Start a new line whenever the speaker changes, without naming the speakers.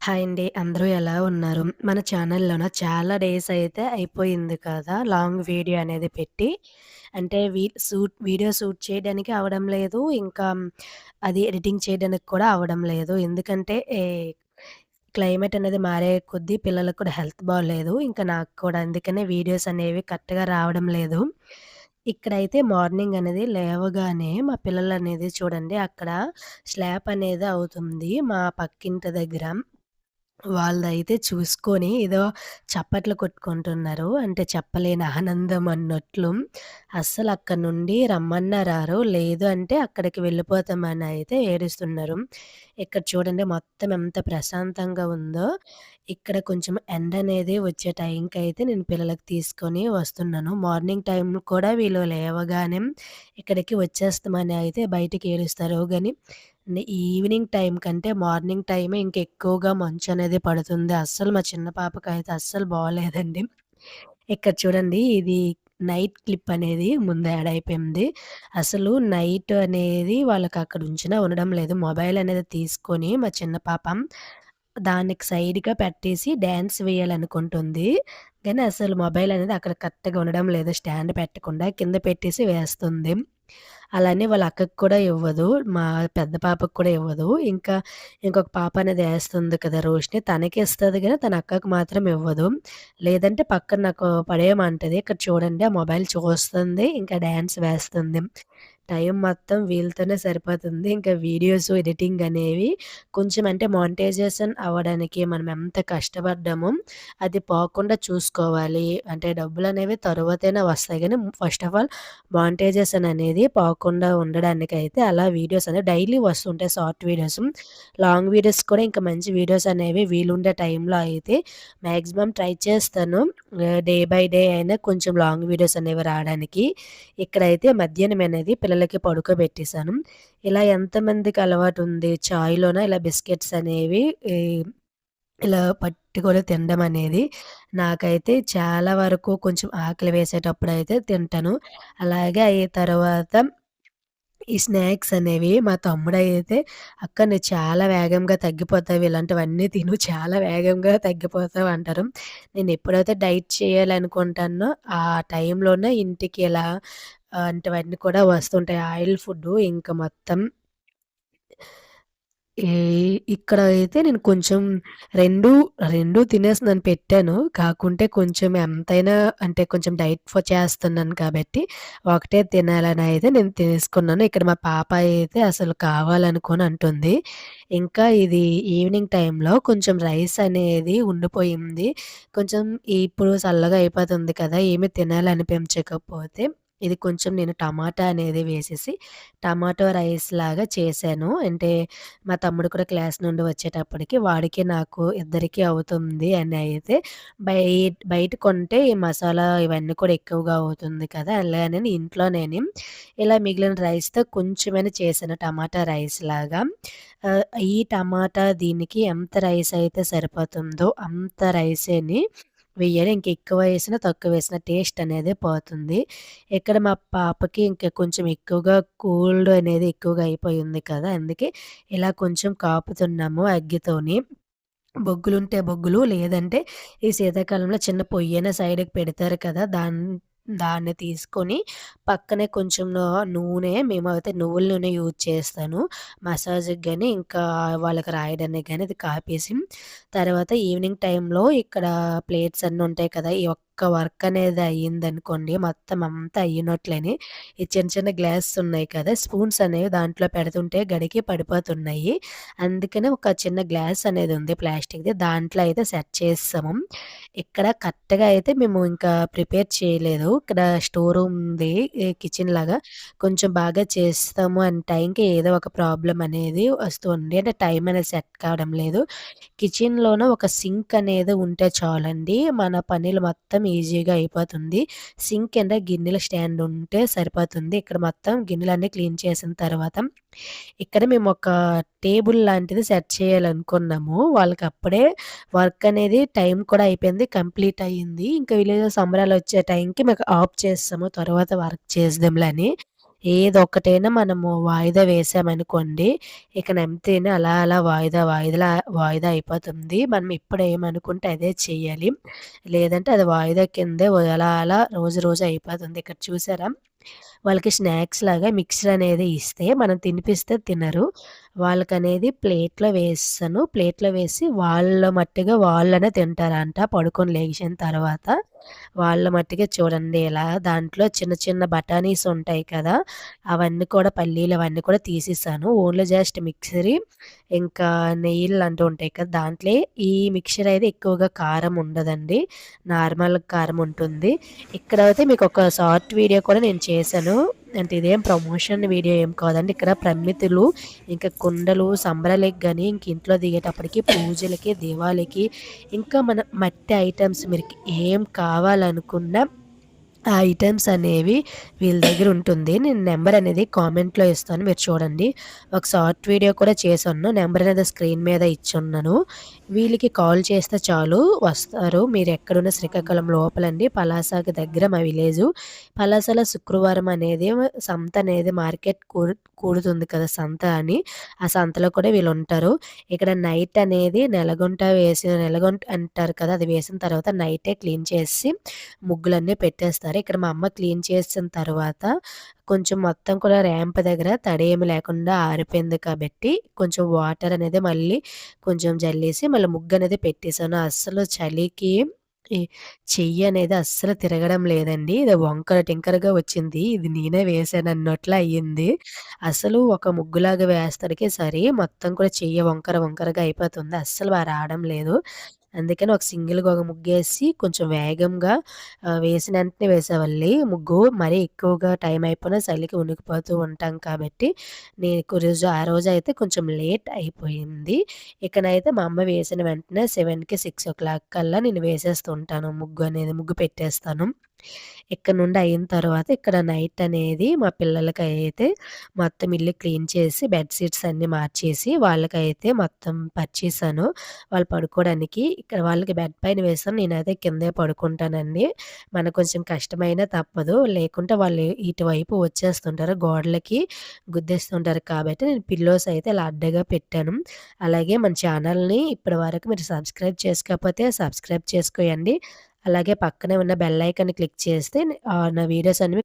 Hi అండి. అందరూ ఎలా ఉన్నారు? మన ఛానల్‌లోన చాలా డేస్ అయితే అయిపోయింది కదా! లాంగ్ వీడియో అనేది పెట్టి. అంటే వీ షూట్ వీడియో షూట్ చేయడానికి అవడం లేదు. ఇంకా అది ఎడిటింగ్ చేయడానికి కూడా అవడం లేదు. ఎందుకంటే క్లైమేట్ అనేది మారే కొద్దీ పిల్లలకు కూడా హెల్త్ బాగోలేదు ఇంకా నాకు కూడా అందుకనే వీడియోస్ అనేవి కరెక్ట్‌గా రావడం లేదు. ఇక్కడైతే మార్నింగ్ అనేది లేవగానే మా పిల్లలనేది చూడండి అక్కడ స్లాప్ అనేది అవుతుంది మా పక్కింటి దగ్గర. వాళ్ళదైతే చూసుకొని ఏదో చప్పట్లు కొట్టుకుంటున్నారు. అంటే చెప్పలేని ఆనందం అన్నట్లు. అస్సలు అక్కడ నుండి రమ్మన్నారు లేదు అంటే అక్కడికి వెళ్ళిపోతామని అయితే ఏడుస్తున్నారు. ఇక్కడ చూడండి మొత్తం ఎంత ప్రశాంతంగా ఉందో. ఇక్కడ కొంచెం ఎండ అనేది వచ్చే టైంకి అయితే నేను పిల్లలకి తీసుకొని వస్తున్నాను. మార్నింగ్ టైం కూడా వీళ్ళు లేవగానే ఇక్కడికి వచ్చేస్తామని అయితే బయటికి ఏడుస్తారు కానీ ఈవినింగ్ టైం కంటే మార్నింగ్ టైమే ఇంకెక్కువగా అనేది పడుతుంది. అస్సలు మా చిన్న పాపకైతే అస్సలు బాగాలేదండి ఇక్కడ చూడండి ఇది నైట్ క్లిప్ అనేది ముందు యాడ్ అయిపోయింది. అసలు నైట్ అనేది వాళ్ళకి అక్కడ ఉంచినా ఉండడం లేదు. మొబైల్ అనేది తీసుకొని మా చిన్న పాప దానికి సైడ్‌గా పెట్టేసి డ్యాన్స్ వేయాలనుకుంటుంది. కానీ అసలు మొబైల్ అనేది అక్కడ కరెక్ట్‌గా ఉండడం లేదు. స్టాండ్ పెట్టకుండా కింద పెట్టేసి వేస్తుంది. అలానే వాళ్ళ అక్కకి కూడా ఇవ్వదు. మా పెద్ద పాపకు కూడా ఇవ్వదు. ఇంకా ఇంకొక పాప అనేది వేస్తుంది కదా! రోషిని తనకి ఇస్తుంది కానీ తన అక్కకు మాత్రం ఇవ్వదు. లేదంటే పక్కన నాకు పడేయమంటది. ఇక్కడ చూడండి ఆ మొబైల్ చూస్తుంది. ఇంకా డ్యాన్స్ వేస్తుంది. టైం మొత్తం వీళ్ళతోనే సరిపోతుంది. ఇంకా వీడియోస్ ఎడిటింగ్ అనేవి కొంచెం అంటే మానిటైజేషన్ అవ్వడానికి మనం ఎంత కష్టపడ్డామో అది పోకుండా చూసుకోవాలి. అంటే డబ్బులు అనేవి తరువాతైనా వస్తాయి కానీ ఫస్ట్ ఆఫ్ ఆల్ మానిటైజేషన్ అనేది పోకుండా ఉండడానికైతే అలా వీడియోస్ అనేవి డైలీ వస్తుంటాయి షార్ట్ వీడియోస్. లాంగ్ వీడియోస్ కూడా ఇంకా మంచి వీడియోస్ అనేవి వీలుండే టైంలో అయితే మ్యాక్సిమం ట్రై చేస్తాను. డే బై డే అయినా కొంచెం లాంగ్ వీడియోస్ అనేవి రావడానికి. ఇక్కడైతే మధ్యాహ్నం అనేది పిల్లలకి పడుకోబెట్టేసాను. ఇలా ఎంతమందికి అలవాటు ఉంది చాయ్‌లోన ఇలా బిస్కెట్స్ అనేవి ఇలా పట్టుకొని తినడం అనేది. నాకైతే చాలా వరకు కొంచెం ఆకలి వేసేటప్పుడు అయితే తింటాను. అలాగే అయి తర్వాత ఈ స్నాక్స్ అనేవి మా తమ్ముడైతే "అక్క నువ్వు చాలా వేగంగా తగ్గిపోతావు. ఇలాంటివన్నీ తిను చాలా వేగంగా తగ్గిపోతావు" అంటారు. నేను ఎప్పుడైతే డైట్ చేయాలనుకుంటానో ఆ టైంలోనే ఇంటికి ఇలా అలాంటివన్నీ కూడా వస్తుంటాయి. ఆయిల్ ఫుడ్ ఇంకా మొత్తం ఇక్కడ అయితే నేను కొంచెం 2, 2 తినేస్తున్నాను పెట్టాను. కాకుంటే కొంచెం ఎంతైనా అంటే కొంచెం డైట్ చేస్తున్నాను కాబట్టి ఒకటే తినాలని అయితే నేను తీసుకున్నాను. ఇక్కడ మా పాప అయితే అసలు కావాలనుకొని అంటుంది. ఇంకా ఇది ఈవినింగ్ టైంలో కొంచెం రైస్ అనేది ఉండిపోయింది. కొంచెం ఇప్పుడు చల్లగా అయిపోతుంది కదా! ఏమి తినాలనిపించకపోతే ఇది కొంచెం నేను టమాటా అనేది వేసేసి టమాటో రైస్‌లాగా చేశాను. అంటే మా తమ్ముడు కూడా క్లాస్ నుండి వచ్చేటప్పటికి వాడికి, నాకు ఇద్దరికీ అవుతుంది అని అయితే బయట బయట కొంటే ఈ మసాలా ఇవన్నీ కూడా ఎక్కువగా అవుతుంది కదా! అలాగని ఇంట్లోనేని ఇలా మిగిలిన రైస్‌తో కొంచెమైనా చేశాను టమాటా రైస్ లాగా ఈ టమాటా దీనికి ఎంత రైస్ అయితే సరిపోతుందో అంత రైసేని వేయాలి ఇంక ఎక్కువ వేసినా, తక్కువ వేసిన టేస్ట్ అనేది పోతుంది. ఇక్కడ మా పాపకి ఇంకా కొంచెం ఎక్కువగా కోల్డ్ అనేది ఎక్కువగా అయిపోయింది కదా! అందుకే ఇలా కొంచెం కాపుతున్నాము అగ్గితోని. బొగ్గులుంటే బొగ్గులు, లేదంటే ఈ శీతాకాలంలో చిన్న పొయ్యిన సైడ్‌కి పెడతారు కదా! దాని దాన్ని తీసుకొని పక్కనే కొంచెం నూనె మేమైతే నువ్వుల నూనె యూజ్ చేస్తాను. మసాజ్‌కి కానీ ఇంకా వాళ్ళకి రాయడానికి కానీ అది కాపేసి, తర్వాత ఈవినింగ్ టైంలో ఇక్కడ ప్లేట్స్ అన్నీ ఉంటాయి కదా! ఈ ఒక్క వర్క్ అనేది అయ్యిందనుకోండి మొత్తం అంతా అయినట్లేనే ఈ చిన్న చిన్న గ్లాసెస్ ఉన్నాయి కదా! స్పూన్స్ అనేవి దాంట్లో పెడుతుంటే గడికి పడిపోతున్నాయి. అందుకనే ఒక చిన్న గ్లాస్ అనేది ఉంది ప్లాస్టిక్‌ది. దాంట్లో అయితే సెట్ చేస్తాము ఇక్కడ కరెక్ట్‌గా అయితే మేము ఇంకా ప్రిపేర్ చేయలేదు. ఇక్కడ స్టోర్ రూమ్ ఉంది. కిచెన్ లాగా కొంచెం బాగా చేస్తాము అనే టైంకి ఏదో ఒక ప్రాబ్లం అనేది వస్తుంది. అంటే టైం అనేది సెట్ కావడం లేదు. కిచెన్లోనే ఒక సింక్ అనేది ఉంటే చాలండి. మన పనులు మొత్తం ఈజీగా అయిపోతుంది. సింక్ కింద గిన్నెల స్టాండ్ ఉంటే సరిపోతుంది. ఇక్కడ మొత్తం గిన్నెలన్నీ క్లీన్ చేసిన తర్వాత ఇక్కడ మేము ఒక టేబుల్ లాంటిది సెట్ చేయాలనుకున్నాము. వాళ్ళకి అప్పుడే వర్క్ అనేది టైం కూడా అయిపోయింది. కంప్లీట్ అయింది. ఇంకా విలేజ్ సంబరాలు వచ్చే టైంకి మేము ఆఫ్ చేస్తాము తర్వాత వర్క్ చేద్దాంలే అని. ఏదొక్కటైనా మనము వాయిదా వేసామనుకోండి, ఇక నంతేనే అలా అలా వాయిదా వాయిదా వాయిదా అయిపోతుంది. మనం ఇప్పుడు ఏమనుకుంటే అదే చేయాలి లేదంటే అది వాయిదా కిందే అలా అలా రోజు రోజు అయిపోతుంది. ఇక్కడ చూసారా? వాళ్ళకి స్నాక్స్ లాగా మిక్చర్ అనేది ఇస్తే మనం తినిపిస్తే తినరు. వాళ్ళకనేది ప్లేట్‌లో వేస్తాను ప్లేట్‌లో వేసి వాళ్ళ మట్టిగా వాళ్ళనే తింటారంట పడుకొని లేచిన తర్వాత. వాళ్ళ మట్టిగా చూడండి ఇలా దాంట్లో చిన్న చిన్న బఠానీస్ ఉంటాయి కదా! అవన్నీ కూడా పల్లీలు అవన్నీ కూడా తీసేసాను. ఓన్లీ జస్ట్ మిక్సరీ ఇంకా నెయ్యిలాంటివి ఉంటాయి కదా! దాంట్లో ఈ మిక్చర్ అయితే ఎక్కువగా కారం ఉండదండి. నార్మల్ కారం ఉంటుంది. ఇక్కడైతే ఒక షార్ట్ వీడియో కూడా నేను చేశాను. అంటే ఇదేం ప్రమోషన్ వీడియో ఏం కాదండి. ఇక్కడ ప్రమితులు, ఇంకా కుండలు సంబరాలకి కానీ ఇంక ఇంట్లో దిగేటప్పటికి పూజలకి, దీవాళికి ఇంకా మన మట్టి ఐటమ్స్ మీరు ఏం కావాలనుకున్నా ఐటమ్స్ అనేవి వీళ్ళ దగ్గర ఉంటుంది. నేను నెంబర్ అనేది కామెంట్‌లో ఇస్తాను. మీరు చూడండి. ఒక షార్ట్ వీడియో కూడా చేసున్నాను. నెంబర్ అనేది స్క్రీన్ మీద ఇచ్చున్నాను. వీళ్ళకి కాల్ చేస్తే చాలు వస్తారు. మీరు ఎక్కడున్న శ్రీకాకుళం లోపలండి. పలాసకి దగ్గర మా విలేజు. పలాసలో శుక్రవారం అనేది సంత అనేది మార్కెట్ కూడుతుంది కదా! సంత అని. ఆ సంతలో కూడా వీళ్ళు ఉంటారు ఇక్కడ నైట్ అనేది నెలగొంట వేసిన నెలగొంట అంటారు కదా! అది వేసిన తర్వాత నైటే క్లీన్ చేసి ముగ్గులన్నీ పెట్టేస్తారు. ఇక్కడ మా అమ్మ క్లీన్ చేసిన తర్వాత కొంచెం మొత్తం కూడా ర్యాంప్ దగ్గర తడి ఏమి లేకుండా ఆరిపోయింది కాబట్టి కొంచెం వాటర్ అనేది మళ్ళీ కొంచెం జల్లేసి మళ్ళీ ముగ్గు అనేది పెట్టేశాను అస్సలు చలికి చెయ్యి అనేది అస్సలు తిరగడం లేదండి. ఇది వంకర టింకరగా వచ్చింది. ఇది నేనే వేసాను అన్నట్లు అయ్యింది. అసలు ఒక ముగ్గులాగా వేస్తడికి సరే మొత్తం కూడా చెయ్యి వంకర వంకరగా అయిపోతుంది. అస్సలు రావడం లేదు. అందుకని ఒక సింగిల్‌గా ఒక ముగ్గేసి కొంచెం వేగంగా వేసిన వెంటనే వేసేవాళ్ళి ముగ్గు. మరీ ఎక్కువగా టైం అయిపోయినా చలికి ఉనికిపోతూ ఉంటాం కాబట్టి, నేను రోజు ఆ రోజైతే కొంచెం లేట్ అయిపోయింది. ఇకనైతే మా అమ్మ వేసిన వెంటనే 7:00కి, 6:00 కల్లా నేను వేసేస్తుంటాను ముగ్గు అనేది. ముగ్గు పెట్టేస్తాను. ఇక్కడ నుండి అయిన తర్వాత ఇక్కడ నైట్ అనేది మా పిల్లలకి అయితే మొత్తం ఇల్లు క్లీన్ చేసి బెడ్ షీట్స్ అన్నీ మార్చేసి వాళ్ళకైతే మొత్తం పర్చేసాను వాళ్ళు పడుకోవడానికి. ఇక్కడ వాళ్ళకి బెడ్ పైన వేసాను. నేనైతే కిందే పడుకుంటానండి. మనకు కొంచెం కష్టమైనా తప్పదు. లేకుంటే వాళ్ళు ఇటువైపు వచ్చేస్తుంటారు. గోడలకి గుద్దేస్తుంటారు కాబట్టి నేను పిల్లోస్ అయితే ఇలా అడ్డగా పెట్టాను. అలాగే మన ఛానల్‌ని ఇప్పటి వరకు మీరు సబ్స్క్రైబ్ చేసుకోకపోతే సబ్స్క్రైబ్ చేసుకోయండి. అలాగే పక్కనే ఉన్న బెల్ ఐకాన్‌ని క్లిక్ చేస్తే నా వీడియోస్ అనేవి